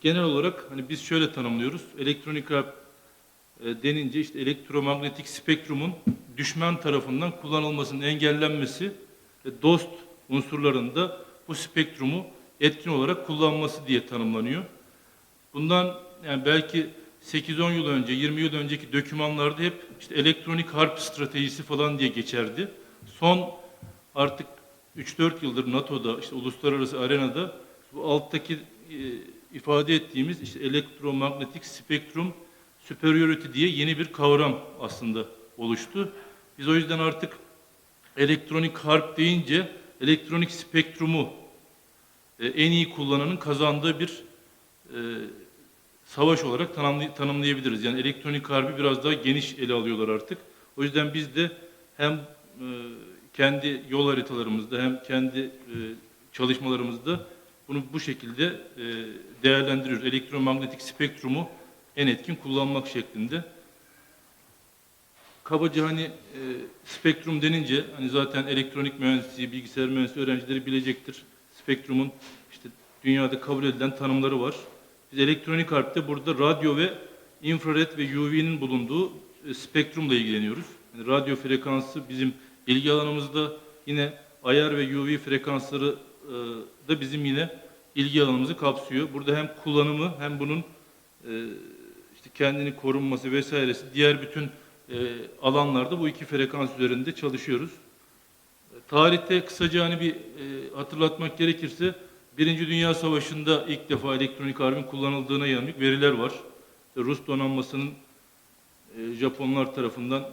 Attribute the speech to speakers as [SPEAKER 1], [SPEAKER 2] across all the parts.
[SPEAKER 1] genel olarak hani biz şöyle tanımlıyoruz. Elektronik harp e, denince işte elektromanyetik spektrumun düşman tarafından kullanılmasının engellenmesi ve dost unsurlarında bu spektrumu etkin olarak kullanması diye tanımlanıyor. Bundan yani belki 8-10 yıl önce, 20 yıl önceki dokümanlarda hep işte elektronik harp stratejisi falan diye geçerdi. Son artık 3-4 yıldır NATO'da, işte uluslararası arenada bu alttaki e, ifade ettiğimiz işte elektromanyetik spektrum superiority diye yeni bir kavram aslında oluştu. Biz o yüzden artık elektronik harp deyince elektronik spektrumu e, en iyi kullananın kazandığı bir e, savaş olarak tanımlay- tanımlayabiliriz. Yani elektronik harbi biraz daha geniş ele alıyorlar artık. O yüzden biz de hem e, kendi yol haritalarımızda hem kendi çalışmalarımızda bunu bu şekilde e, değerlendiriyoruz. Elektromanyetik spektrumu en etkin kullanmak şeklinde. Kabaca hani e, spektrum denince hani zaten elektronik mühendisliği, bilgisayar mühendisliği öğrencileri bilecektir. Spektrumun işte dünyada kabul edilen tanımları var. Biz elektronik harpte burada radyo ve infrared ve UV'nin bulunduğu e, spektrumla ilgileniyoruz. Yani radyo frekansı bizim ilgi alanımızda yine IR ve UV frekansları da bizim yine ilgi alanımızı kapsıyor. Burada hem kullanımı hem bunun e, işte kendini korunması vesairesi diğer bütün e, alanlarda bu iki frekans üzerinde çalışıyoruz. E, Tarihte kısaca hani bir e, hatırlatmak gerekirse Birinci Dünya Savaşı'nda ilk defa elektronik harbin kullanıldığına yönelik veriler var. Rus donanmasının e, Japonlar tarafından e,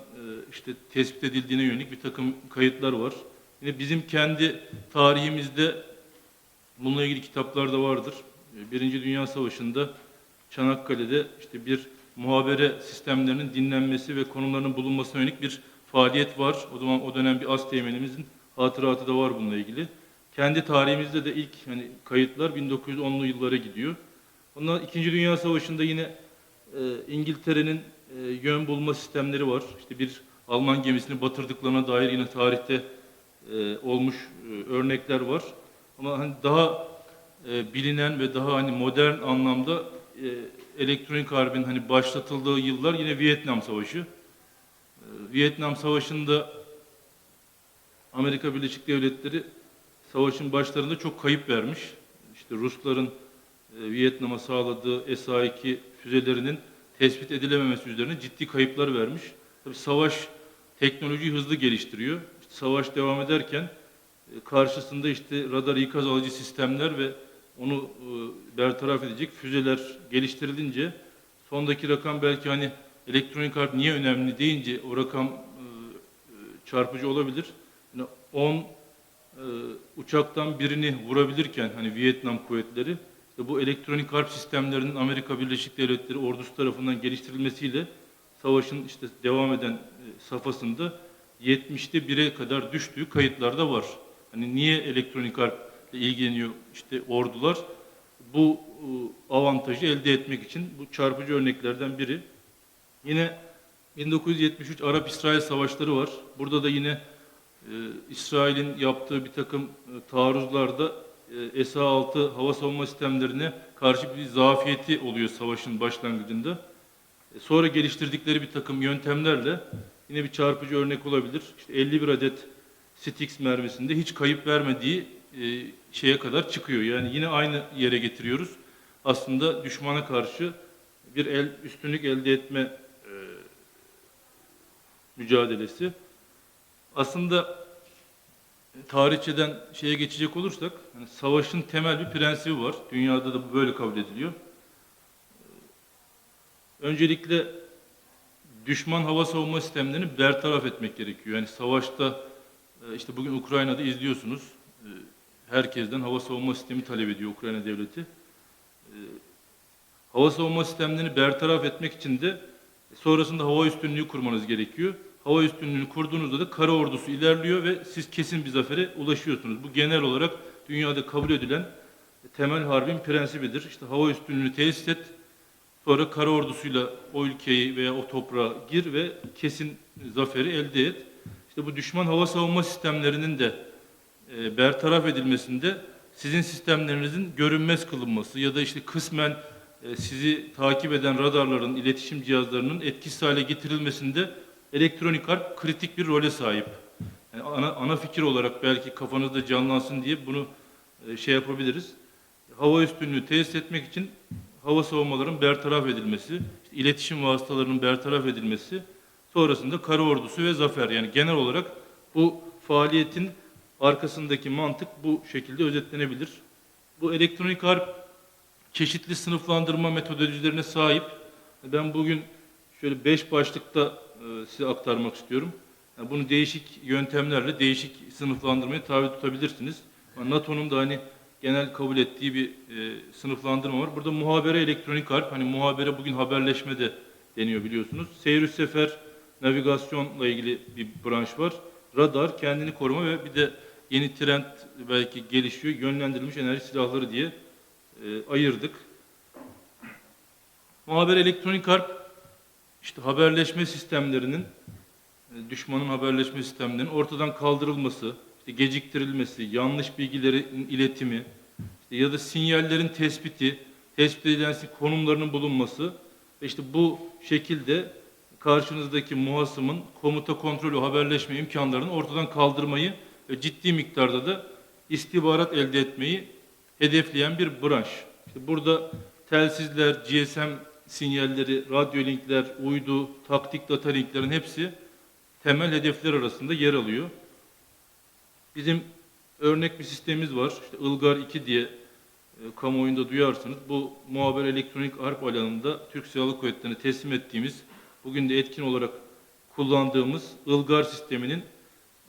[SPEAKER 1] işte tespit edildiğine yönelik bir takım kayıtlar var. Yine bizim kendi tarihimizde bununla ilgili kitaplar da vardır. E, Birinci Dünya Savaşı'nda Çanakkale'de işte bir muhabere sistemlerinin dinlenmesi ve konumlarının bulunmasına yönelik bir faaliyet var. O zaman o dönem bir az teğmenimizin hatıratı da var bununla ilgili. Kendi tarihimizde de ilk hani kayıtlar 1910'lu yıllara gidiyor. Ondan İkinci Dünya Savaşı'nda yine e, İngiltere'nin e, yön bulma sistemleri var. İşte bir Alman gemisini batırdıklarına dair yine tarihte e, olmuş e, örnekler var. Ama hani daha e, bilinen ve daha hani modern anlamda elektronik harbin hani başlatıldığı yıllar yine Vietnam Savaşı. Vietnam Savaşı'nda Amerika Birleşik Devletleri savaşın başlarında çok kayıp vermiş. İşte Rusların Vietnam'a sağladığı SA-2 füzelerinin tespit edilememesi üzerine ciddi kayıplar vermiş. Tabii savaş teknolojiyi hızlı geliştiriyor. Savaş devam ederken e, karşısında işte radar ikaz alıcı sistemler ve onu e, bertaraf edecek füzeler geliştirilince sondaki rakam belki hani elektronik harp niye önemli deyince o rakam e, çarpıcı olabilir. Yani 10 e, uçaktan birini vurabilirken hani Vietnam kuvvetleri bu elektronik harp sistemlerinin Amerika Birleşik Devletleri ordusu tarafından geliştirilmesiyle savaşın işte devam eden safhasında 70'te 1'e kadar düştüğü kayıtlarda var. Hani niye elektronik harp ile ilgileniyor işte ordular? Bu e, avantajı elde etmek için bu çarpıcı örneklerden biri. Yine 1973 Arap-İsrail savaşları var. Burada da yine e, İsrail'in yaptığı bir takım e, taarruzlarda e, SA-6 hava savunma sistemlerine karşı bir zafiyeti oluyor savaşın başlangıcında. E, sonra geliştirdikleri bir takım yöntemlerle yine bir çarpıcı örnek olabilir. İşte 51 adet Stix mermisinde hiç kayıp vermediği e, şeye kadar çıkıyor. Yani yine aynı yere getiriyoruz. Aslında düşmana karşı bir el üstünlük elde etme e, mücadelesi. Aslında tarihçeden şeye geçecek olursak, hani savaşın temel bir prensibi var. Dünyada da böyle kabul ediliyor. Öncelikle düşman hava savunma sistemlerini bertaraf etmek gerekiyor. Yani savaşta, e, işte bugün Ukrayna'da izliyorsunuz, e, herkesten hava savunma sistemi talep ediyor Ukrayna devleti. E, Hava savunma sistemlerini bertaraf etmek için de sonrasında hava üstünlüğü kurmanız gerekiyor. Hava üstünlüğünü kurduğunuzda da kara ordusu ilerliyor ve siz kesin bir zafere ulaşıyorsunuz. Bu genel olarak dünyada kabul edilen temel harbin prensibidir. İşte hava üstünlüğünü tesis et, sonra kara ordusuyla o ülkeyi veya o toprağa gir ve kesin zaferi elde et. İşte bu düşman hava savunma sistemlerinin de e, bertaraf edilmesinde sizin sistemlerinizin görünmez kılınması ya da işte kısmen e, sizi takip eden radarların, iletişim cihazlarının etkisiz hale getirilmesinde elektronik harp kritik bir role sahip. Yani ana, ana fikir olarak belki kafanızda canlansın diye bunu e, şey yapabiliriz. Hava üstünlüğü tesis etmek için hava savunmaların bertaraf edilmesi, işte iletişim vasıtalarının bertaraf edilmesi, sonrasında kara ordusu ve zafer. Yani genel olarak bu faaliyetin arkasındaki mantık bu şekilde özetlenebilir. Bu elektronik harp çeşitli sınıflandırma metodolojilerine sahip. Ben bugün şöyle beş başlıkta e, size aktarmak istiyorum. Yani bunu değişik yöntemlerle değişik sınıflandırmaya tabi tutabilirsiniz. NATO'nun da hani genel kabul ettiği bir e, sınıflandırma var. Burada muhabere elektronik harp, hani muhabere bugün haberleşme de deniyor biliyorsunuz. Seyir sefer navigasyonla ilgili bir branş var. Radar, kendini koruma ve bir de yeni trend belki gelişiyor. Yönlendirilmiş enerji silahları diye e, ayırdık. Muhaber elektronik harp işte haberleşme sistemlerinin e, düşmanın haberleşme sistemlerinin ortadan kaldırılması, işte geciktirilmesi, yanlış bilgilerin iletimi işte ya da sinyallerin tespiti, tespit edilen konumlarının bulunması ve işte bu şekilde karşınızdaki muhasımın komuta kontrolü haberleşme imkanlarını ortadan kaldırmayı ve ciddi miktarda da istihbarat elde etmeyi hedefleyen bir branş. İşte burada telsizler, GSM sinyalleri, radyo linkler, uydu, taktik data linklerin hepsi temel hedefler arasında yer alıyor. Bizim örnek bir sistemimiz var. İşte Ilgar 2 diye e, kamuoyunda duyarsınız. Bu muhaber elektronik harp alanında Türk Silahlı Kuvvetleri'ne teslim ettiğimiz, bugün de etkin olarak kullandığımız Ilgar sisteminin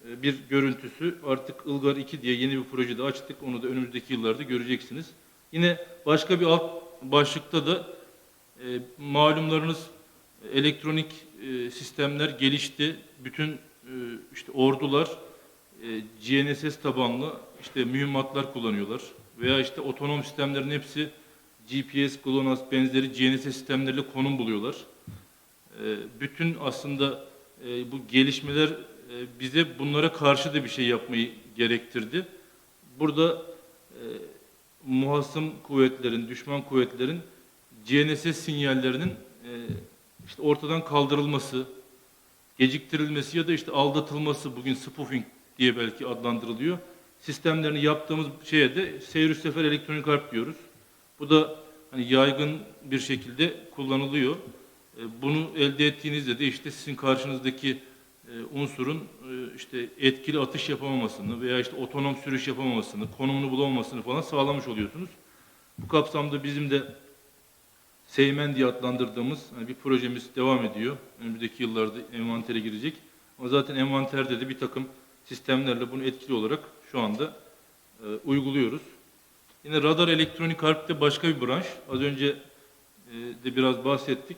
[SPEAKER 1] e, bir görüntüsü. Artık Ilgar 2 diye yeni bir projede açtık. Onu da önümüzdeki yıllarda göreceksiniz. Yine başka bir alt başlıkta da e, malumlarınız elektronik e, sistemler gelişti. Bütün e, işte ordular e, GNSS tabanlı işte mühimmatlar kullanıyorlar. Veya işte otonom sistemlerin hepsi GPS, GLONASS benzeri GNSS sistemleriyle konum buluyorlar. E, bütün aslında e, bu gelişmeler bize bunlara karşı da bir şey yapmayı gerektirdi. Burada e, muhasım kuvvetlerin, düşman kuvvetlerin GNSS sinyallerinin işte ortadan kaldırılması, geciktirilmesi ya da işte aldatılması bugün spoofing diye belki adlandırılıyor. Sistemlerini yaptığımız şeye de seyir sefer elektronik harp diyoruz. Bu da hani yaygın bir şekilde kullanılıyor. E, bunu elde ettiğinizde de işte sizin karşınızdaki e, unsurun e, işte etkili atış yapamamasını veya işte otonom sürüş yapamamasını, konumunu bulamamasını falan sağlamış oluyorsunuz. Bu kapsamda bizim de Seymen diye adlandırdığımız hani bir projemiz devam ediyor. Önümüzdeki yıllarda envantere girecek. Ama zaten envanterde de bir takım sistemlerle bunu etkili olarak şu anda e, uyguluyoruz. Yine radar elektronik harpte başka bir branş. Az önce e, de biraz bahsettik.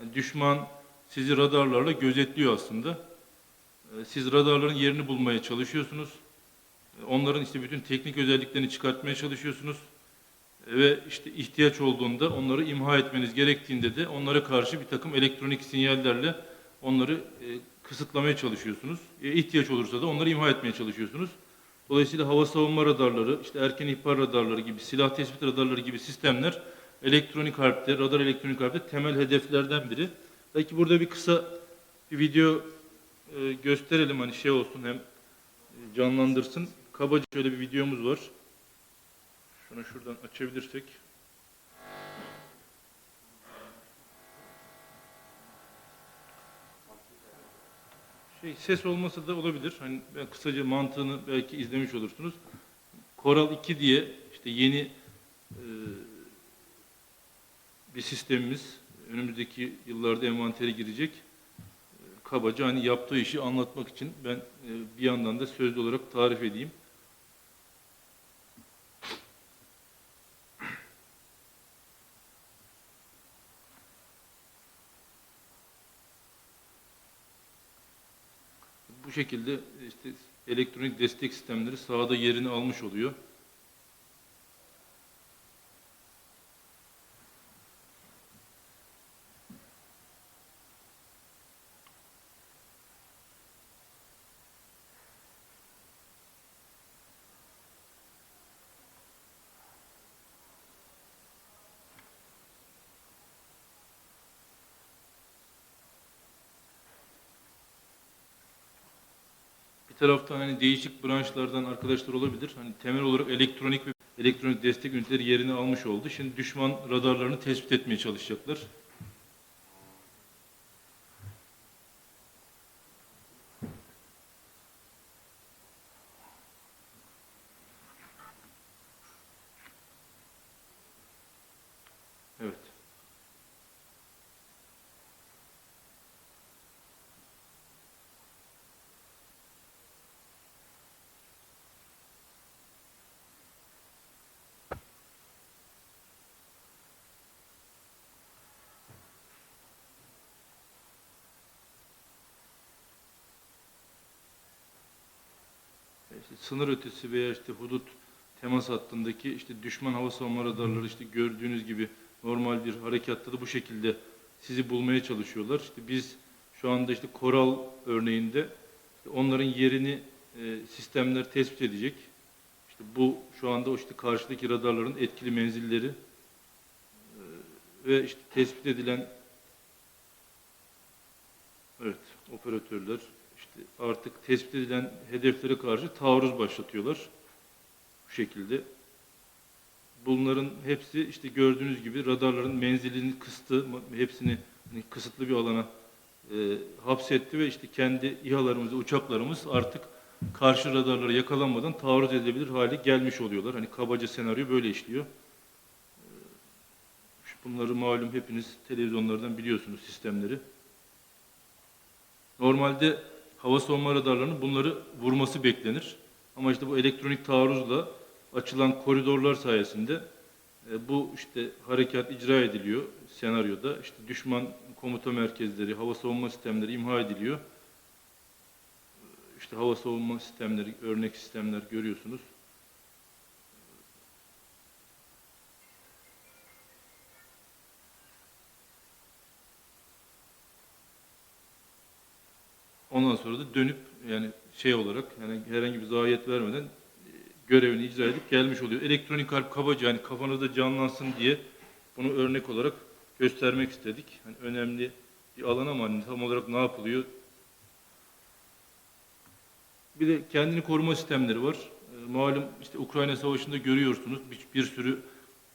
[SPEAKER 1] Yani düşman sizi radarlarla gözetliyor aslında. E, siz radarların yerini bulmaya çalışıyorsunuz. E, onların işte bütün teknik özelliklerini çıkartmaya çalışıyorsunuz ve işte ihtiyaç olduğunda onları imha etmeniz gerektiğinde de onlara karşı bir takım elektronik sinyallerle onları e, kısıtlamaya çalışıyorsunuz. E, ihtiyaç olursa da onları imha etmeye çalışıyorsunuz. Dolayısıyla hava savunma radarları, işte erken ihbar radarları gibi, silah tespit radarları gibi sistemler elektronik harpte, radar elektronik harpte temel hedeflerden biri. Belki burada bir kısa bir video e, gösterelim hani şey olsun hem e, canlandırsın. Kabaca şöyle bir videomuz var. Şunu şuradan açabilirsek. Şey, ses olmasa da olabilir. Hani ben kısaca mantığını belki izlemiş olursunuz. Koral 2 diye işte yeni e, bir sistemimiz önümüzdeki yıllarda envantere girecek. E, kabaca hani yaptığı işi anlatmak için ben e, bir yandan da sözlü olarak tarif edeyim. Bu şekilde işte elektronik destek sistemleri sahada yerini almış oluyor. Taraftan hani değişik branşlardan arkadaşlar olabilir. Hani temel olarak elektronik ve elektronik destek üniteleri yerini almış oldu. Şimdi düşman radarlarını tespit etmeye çalışacaklar. Evet. İşte sınır ötesi veya işte hudut temas hattındaki işte düşman hava savunma radarları işte gördüğünüz gibi normal bir harekatta da bu şekilde sizi bulmaya çalışıyorlar. İşte biz şu anda işte Koral örneğinde işte onların yerini e, sistemler tespit edecek. İşte bu şu anda işte karşıdaki radarların etkili menzilleri e, ve işte tespit edilen evet operatörler artık tespit edilen hedeflere karşı taarruz başlatıyorlar. Bu şekilde. Bunların hepsi işte gördüğünüz gibi radarların menzilini kıstı, hepsini hani kısıtlı bir alana e, hapsetti ve işte kendi İHA'larımız, uçaklarımız artık karşı radarlara yakalanmadan taarruz edebilir hale gelmiş oluyorlar. Hani kabaca senaryo böyle işliyor. E, Bunları malum hepiniz televizyonlardan biliyorsunuz sistemleri. Normalde hava savunma radarlarının bunları vurması beklenir. Ama işte bu elektronik taarruzla açılan koridorlar sayesinde e, bu işte harekat icra ediliyor senaryoda. İşte düşman komuta merkezleri, hava savunma sistemleri imha ediliyor. İşte hava savunma sistemleri, örnek sistemler görüyorsunuz. Dönüp yani şey olarak yani herhangi bir zayiat vermeden e, görevini icra edip gelmiş oluyor. Elektronik harp kabaca hani kafanızda canlansın diye bunu örnek olarak göstermek istedik. Hani önemli bir alan ama hani tam olarak ne yapılıyor? Bir de kendini koruma sistemleri var. E, malum işte Ukrayna Savaşı'nda görüyorsunuz bir, bir sürü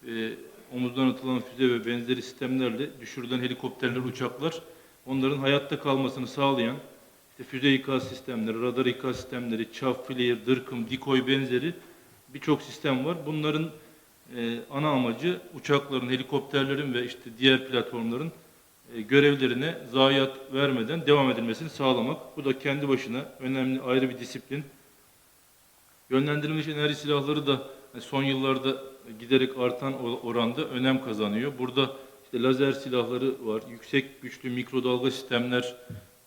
[SPEAKER 1] e, omuzdan atılan füze ve benzeri sistemlerle düşürülen helikopterler, uçaklar onların hayatta kalmasını sağlayan işte füze ikaz sistemleri, radar ikaz sistemleri, chaff, flare, dırkım, dikoy benzeri birçok sistem var. Bunların e, ana amacı uçakların, helikopterlerin ve işte diğer platformların e, görevlerine zayiat vermeden devam edilmesini sağlamak. Bu da kendi başına önemli ayrı bir disiplin. Yönlendirilmiş enerji silahları da e, son yıllarda giderek artan oranda önem kazanıyor. Burada işte lazer silahları var, yüksek güçlü mikrodalga sistemler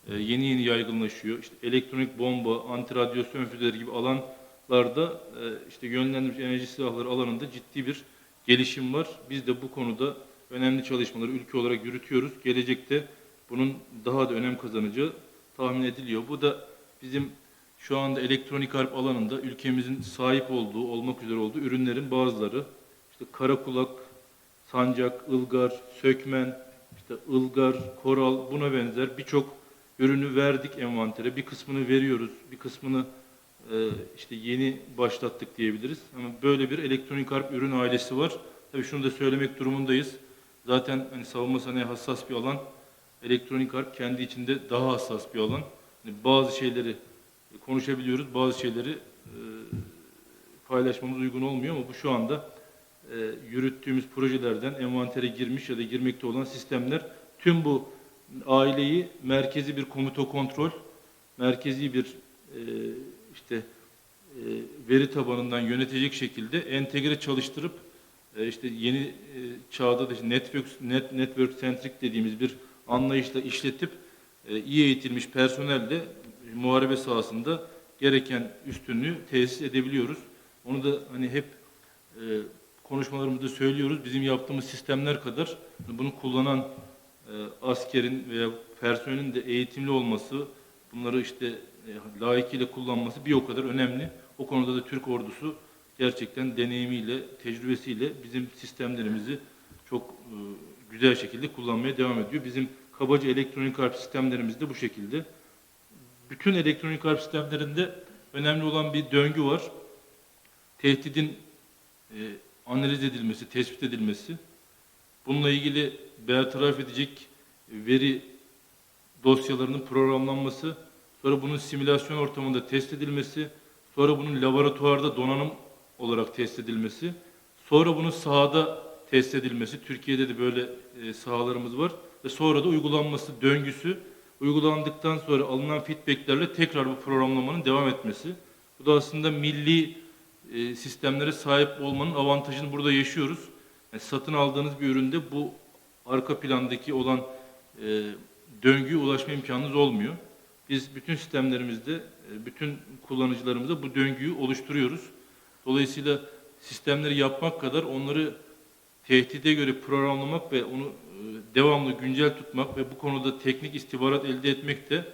[SPEAKER 1] e, yeni yeni yaygınlaşıyor. İşte elektronik bomba, antiradyasyon füzeleri gibi alanlarda e, işte yönlendirilmiş enerji silahları alanında ciddi bir gelişim var. Biz de bu konuda önemli çalışmaları ülke olarak yürütüyoruz. Gelecekte bunun daha da önem kazanacağı tahmin ediliyor. Bu da bizim şu anda elektronik harp alanında ülkemizin sahip olduğu, olmak üzere olduğu ürünlerin bazıları. İşte karakulak, sancak, ılgar, sökmen, işte ılgar, koral buna benzer birçok ürünü verdik envantere. Bir kısmını veriyoruz, bir kısmını e, işte yeni başlattık diyebiliriz. Ama böyle bir elektronik harp ürün ailesi var. Tabii şunu da söylemek durumundayız. Zaten hani savunma sanayi hassas bir alan. Elektronik harp kendi içinde daha hassas bir alan. Yani bazı şeyleri konuşabiliyoruz, bazı şeyleri e, paylaşmamız uygun olmuyor ama bu şu anda e, yürüttüğümüz projelerden envantere girmiş ya da girmekte olan sistemler tüm bu aileyi merkezi bir komuta kontrol, merkezi bir e, işte e, veri tabanından yönetecek şekilde entegre çalıştırıp e, işte yeni e, çağda da işte network net, network centric dediğimiz bir anlayışla işletip e, iyi eğitilmiş personelle muharebe sahasında gereken üstünlüğü tesis edebiliyoruz. Onu da hani hep e, konuşmalarımızda söylüyoruz. Bizim yaptığımız sistemler kadar bunu kullanan askerin veya personelin de eğitimli olması, bunları işte e, layıkıyla kullanması bir o kadar önemli. O konuda da Türk ordusu gerçekten deneyimiyle, tecrübesiyle bizim sistemlerimizi çok e, güzel şekilde kullanmaya devam ediyor. Bizim kabaca elektronik harp sistemlerimiz de bu şekilde. Bütün elektronik harp sistemlerinde önemli olan bir döngü var. Tehdidin e, analiz edilmesi, tespit edilmesi. Bununla ilgili bertaraf edecek veri dosyalarının programlanması, sonra bunun simülasyon ortamında test edilmesi, sonra bunun laboratuvarda donanım olarak test edilmesi, sonra bunun sahada test edilmesi, Türkiye'de de böyle e, sahalarımız var ve sonra da uygulanması döngüsü, uygulandıktan sonra alınan feedbacklerle tekrar bu programlamanın devam etmesi. Bu da aslında milli e, sistemlere sahip olmanın avantajını burada yaşıyoruz. Yani satın aldığınız bir üründe bu arka plandaki olan e, döngüye ulaşma imkanınız olmuyor. Biz bütün sistemlerimizde, e, bütün kullanıcılarımıza bu döngüyü oluşturuyoruz. Dolayısıyla sistemleri yapmak kadar onları tehdide göre programlamak ve onu e, devamlı güncel tutmak ve bu konuda teknik istihbarat elde etmek de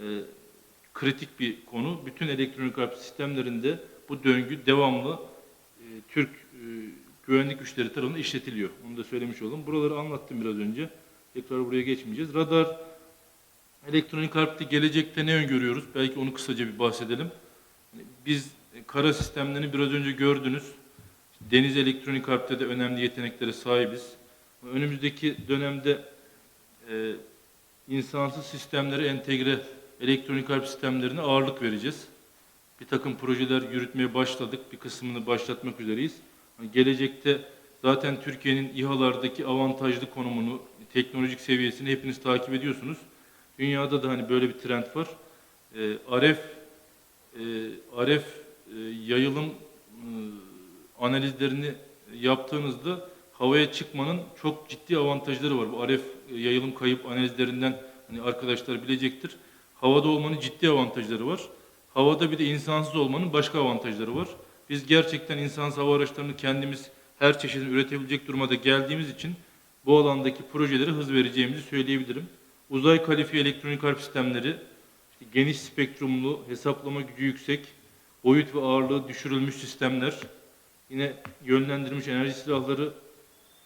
[SPEAKER 1] e, kritik bir konu. Bütün elektronik harp sistemlerinde bu döngü devamlı e, Türk e, güvenlik güçleri tarafından işletiliyor. Onu da söylemiş oldum. Buraları anlattım biraz önce. Tekrar buraya geçmeyeceğiz. Radar elektronik harpte gelecekte ne öngörüyoruz? Belki onu kısaca bir bahsedelim. Biz e, kara sistemlerini biraz önce gördünüz. Deniz elektronik harpte de önemli yeteneklere sahibiz. Önümüzdeki dönemde e, insansız sistemlere entegre elektronik harp sistemlerine ağırlık vereceğiz. Bir takım projeler yürütmeye başladık. Bir kısmını başlatmak üzereyiz. Gelecekte zaten Türkiye'nin İHA'lardaki avantajlı konumunu, teknolojik seviyesini hepiniz takip ediyorsunuz. Dünyada da hani böyle bir trend var. E, RF e, RF e, yayılım e, analizlerini yaptığınızda havaya çıkmanın çok ciddi avantajları var. Bu RF yayılım kayıp analizlerinden hani arkadaşlar bilecektir. Havada olmanın ciddi avantajları var. Havada bir de insansız olmanın başka avantajları var. Biz gerçekten insansız hava araçlarını kendimiz her çeşidini üretebilecek durumda geldiğimiz için bu alandaki projelere hız vereceğimizi söyleyebilirim. Uzay kalifiye elektronik harp sistemleri, işte geniş spektrumlu, hesaplama gücü yüksek, boyut ve ağırlığı düşürülmüş sistemler, yine yönlendirilmiş enerji silahları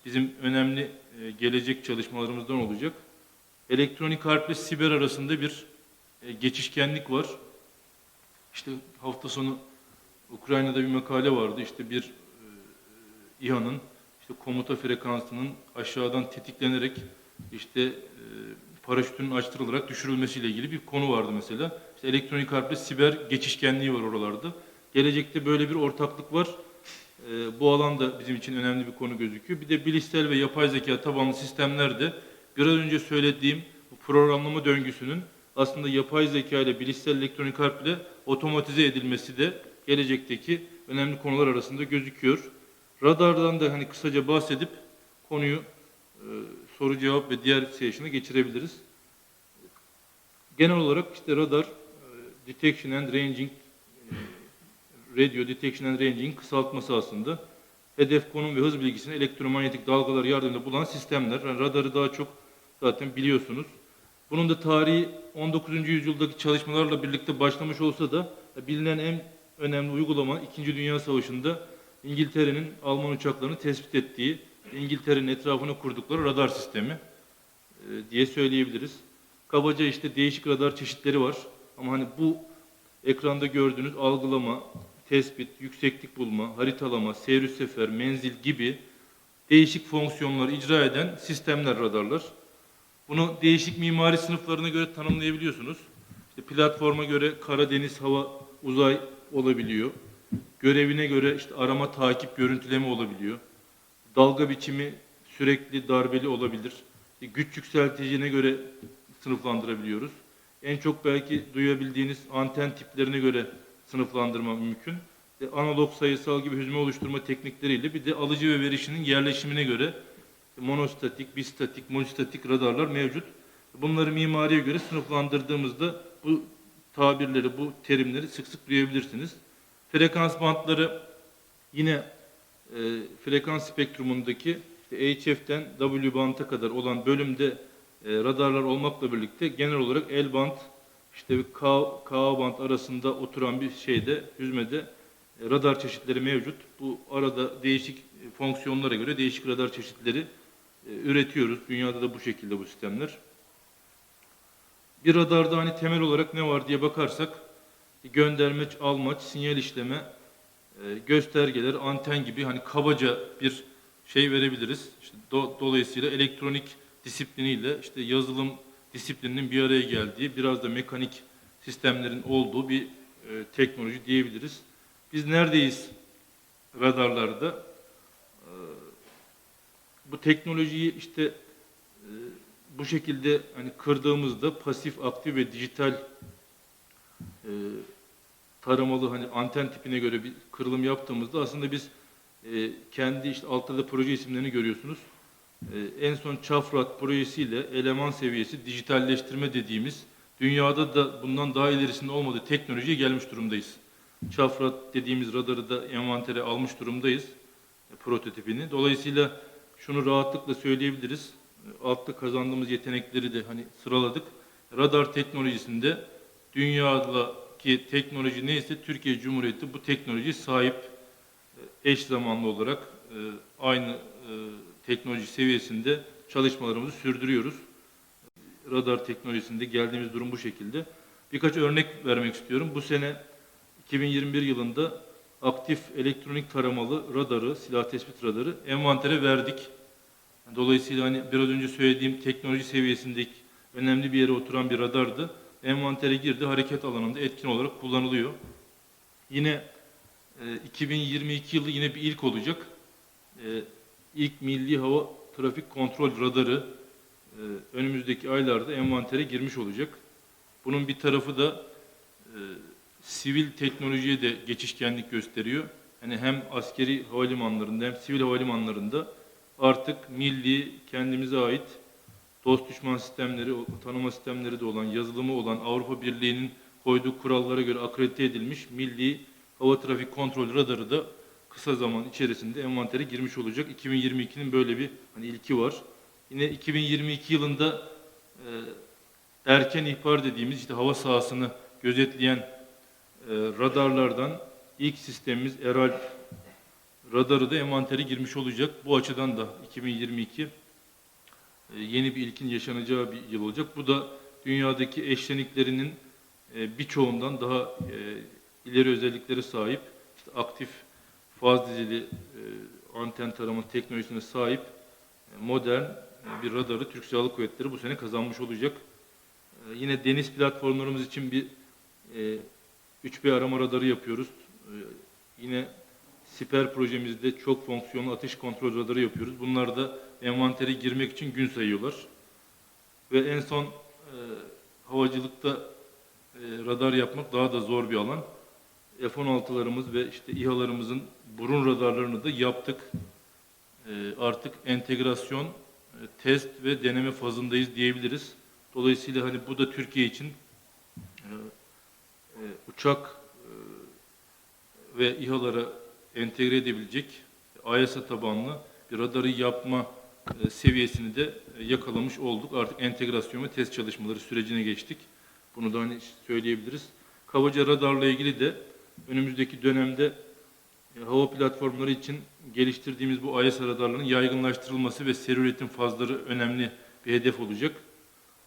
[SPEAKER 1] bizim önemli e, gelecek çalışmalarımızdan olacak. Elektronik harp ile siber arasında bir e, geçişkenlik var. İşte hafta sonu Ukrayna'da bir makale vardı. İşte bir e, İHA'nın işte komuta frekansının aşağıdan tetiklenerek işte e, paraşütünün açtırılarak düşürülmesiyle ilgili bir konu vardı mesela. İşte elektronik harple siber geçişkenliği var oralarda. Gelecekte böyle bir ortaklık var. E, bu alan da bizim için önemli bir konu gözüküyor. Bir de bilişsel ve yapay zeka tabanlı sistemlerde biraz önce söylediğim bu programlama döngüsünün aslında yapay zeka ile bilişsel elektronik harp ile otomatize edilmesi de gelecekteki önemli konular arasında gözüküyor. Radardan da hani kısaca bahsedip konuyu e, soru cevap ve diğer session'a geçirebiliriz. Genel olarak işte radar e, detection and ranging e, radio detection and ranging kısaltması aslında. Hedef konum ve hız bilgisini elektromanyetik dalgalar yardımıyla bulan sistemler. Yani radarı daha çok zaten biliyorsunuz. Bunun da tarihi 19. yüzyıldaki çalışmalarla birlikte başlamış olsa da bilinen en önemli uygulama 2. Dünya Savaşı'nda İngiltere'nin Alman uçaklarını tespit ettiği, İngiltere'nin etrafına kurdukları radar sistemi e, diye söyleyebiliriz. Kabaca işte değişik radar çeşitleri var. Ama hani bu ekranda gördüğünüz algılama, tespit, yükseklik bulma, haritalama, seyir sefer, menzil gibi değişik fonksiyonları icra eden sistemler radarlar. Bunu değişik mimari sınıflarına göre tanımlayabiliyorsunuz. İşte platforma göre kara, deniz, hava, uzay olabiliyor. Görevine göre işte arama, takip, görüntüleme olabiliyor. Dalga biçimi sürekli darbeli olabilir. İşte güç yükselticine göre sınıflandırabiliyoruz. En çok belki duyabildiğiniz anten tiplerine göre sınıflandırma mümkün. İşte analog sayısal gibi hüzme oluşturma teknikleriyle bir de alıcı ve verişinin yerleşimine göre monostatik, bistatik, multistatik radarlar mevcut. Bunları mimariye göre sınıflandırdığımızda bu tabirleri, bu terimleri sık sık duyabilirsiniz. Frekans bantları yine e, frekans spektrumundaki işte HF'den W banta kadar olan bölümde e, radarlar olmakla birlikte genel olarak L band işte K, K band arasında oturan bir şeyde, hüzmede e, radar çeşitleri mevcut. Bu arada değişik e, fonksiyonlara göre değişik radar çeşitleri e, üretiyoruz. Dünyada da bu şekilde bu sistemler. Bir radarda hani temel olarak ne var diye bakarsak göndermeç, almaç, sinyal işleme, e, göstergeler, anten gibi hani kabaca bir şey verebiliriz. İşte do- dolayısıyla elektronik disipliniyle işte yazılım disiplininin bir araya geldiği, biraz da mekanik sistemlerin olduğu bir e, teknoloji diyebiliriz. Biz neredeyiz radarlarda? E, bu teknolojiyi işte bu şekilde hani kırdığımızda pasif, aktif ve dijital e, taramalı hani anten tipine göre bir kırılım yaptığımızda aslında biz e, kendi işte altta da proje isimlerini görüyorsunuz. E, en son Çafrat projesiyle eleman seviyesi dijitalleştirme dediğimiz dünyada da bundan daha ilerisinde olmadığı teknolojiye gelmiş durumdayız. Çafrat dediğimiz radarı da envantere almış durumdayız e, prototipini. Dolayısıyla şunu rahatlıkla söyleyebiliriz. Altta kazandığımız yetenekleri de hani sıraladık. Radar teknolojisinde dünyadaki teknoloji neyse Türkiye Cumhuriyeti bu teknolojiye sahip e, eş zamanlı olarak e, aynı e, teknoloji seviyesinde çalışmalarımızı sürdürüyoruz. Radar teknolojisinde geldiğimiz durum bu şekilde. Birkaç örnek vermek istiyorum. Bu sene 2021 yılında aktif elektronik taramalı radarı, silah tespit radarı envantere verdik. Dolayısıyla hani biraz önce söylediğim teknoloji seviyesindeki önemli bir yere oturan bir radardı. Envantere girdi, hareket alanında etkin olarak kullanılıyor. Yine e, 2022 yılı yine bir ilk olacak. E, ilk milli hava trafik kontrol radarı e, önümüzdeki aylarda envantere girmiş olacak. Bunun bir tarafı da e, sivil teknolojiye de geçişkenlik gösteriyor. Yani hem askeri havalimanlarında hem sivil havalimanlarında artık milli, kendimize ait dost düşman sistemleri, tanıma sistemleri de olan, yazılımı olan Avrupa Birliği'nin koyduğu kurallara göre akredite edilmiş milli hava trafik kontrol radarı da kısa zaman içerisinde envantere girmiş olacak. 2022'nin böyle bir hani ilki var. Yine 2022 yılında e, erken ihbar dediğimiz işte hava sahasını gözetleyen e, radarlardan ilk sistemimiz ERAL radarı da envantere girmiş olacak. Bu açıdan da 2022 e, yeni bir ilkin yaşanacağı bir yıl olacak. Bu da dünyadaki eşleniklerinin e, birçoğundan daha e, ileri özelliklere sahip, işte aktif faz dizili anten tarama teknolojisine sahip modern bir radarı Türk Silahlı Kuvvetleri bu sene kazanmış olacak. Yine deniz platformlarımız için bir e, 3B arama radarı yapıyoruz. Yine Siper projemizde çok fonksiyonlu atış kontrol radarı yapıyoruz. Bunlar da envantere girmek için gün sayıyorlar. Ve en son e, havacılıkta e, radar yapmak daha da zor bir alan. F-16'larımız ve işte İHA'larımızın burun radarlarını da yaptık. E, artık entegrasyon, e, test ve deneme fazındayız diyebiliriz. Dolayısıyla hani bu da Türkiye için e, e, uçak e, ve İHA'lara entegre edebilecek AESA tabanlı bir radarı yapma e, seviyesini de e, yakalamış olduk. Artık entegrasyon ve test çalışmaları sürecine geçtik. Bunu da hani söyleyebiliriz. Kabaca radarla ilgili de önümüzdeki dönemde e, hava platformları için geliştirdiğimiz bu AESA radarlarının yaygınlaştırılması ve seri üretim fazları önemli bir hedef olacak.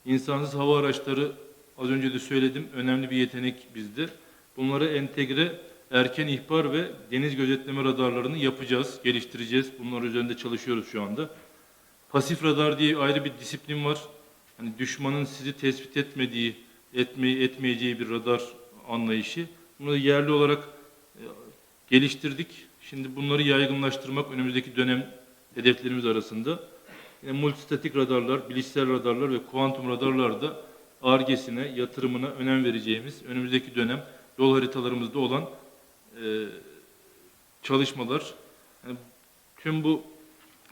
[SPEAKER 1] İnsansız hava araçları az önce de söyledim önemli bir yetenek bizde. Bunları entegre erken ihbar ve deniz gözetleme radarlarını yapacağız, geliştireceğiz. Bunlar üzerinde çalışıyoruz şu anda. Pasif radar diye ayrı bir disiplin var. Hani düşmanın sizi tespit etmediği, etmeyi etmeyeceği bir radar anlayışı. Bunu yerli olarak e, geliştirdik. Şimdi bunları yaygınlaştırmak önümüzdeki dönem hedeflerimiz arasında. Yine multistatik radarlar, bilişsel radarlar ve kuantum radarlar da ARGE'sine, yatırımına önem vereceğimiz önümüzdeki dönem yol haritalarımızda olan e, çalışmalar. Yani tüm bu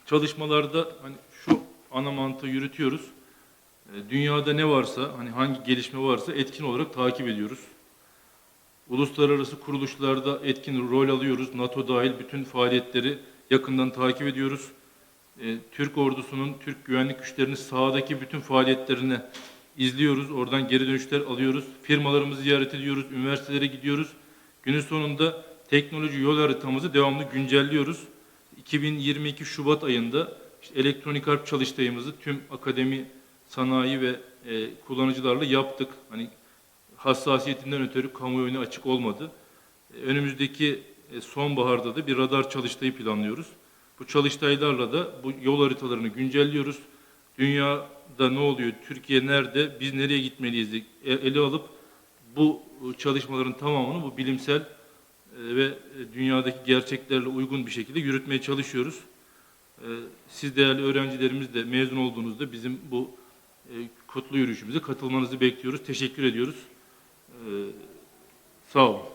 [SPEAKER 1] çalışmalarda hani şu ana mantığı yürütüyoruz. E, dünyada ne varsa, hani hangi gelişme varsa etkin olarak takip ediyoruz. Uluslararası kuruluşlarda etkin rol alıyoruz. NATO dahil bütün faaliyetleri yakından takip ediyoruz. E, Türk ordusunun, Türk güvenlik güçlerinin sahadaki bütün faaliyetlerini izliyoruz. Oradan geri dönüşler alıyoruz. Firmalarımızı ziyaret ediyoruz, üniversitelere gidiyoruz. Günün sonunda teknoloji yol haritamızı devamlı güncelliyoruz. 2022 Şubat ayında işte elektronik harp çalıştayımızı tüm akademi, sanayi ve e, kullanıcılarla yaptık. Hani hassasiyetinden ötürü kamuoyuna açık olmadı. E, Önümüzdeki e, sonbaharda da bir radar çalıştayı planlıyoruz. Bu çalıştaylarla da bu yol haritalarını güncelliyoruz. Dünyada ne oluyor, Türkiye nerede, biz nereye gitmeliyiz ele alıp bu e, çalışmaların tamamını bu bilimsel e, ve e, dünyadaki gerçeklerle uygun bir şekilde yürütmeye çalışıyoruz. Siz değerli öğrencilerimiz de mezun olduğunuzda bizim bu kutlu yürüyüşümüze katılmanızı bekliyoruz. Teşekkür ediyoruz. Sağ olun.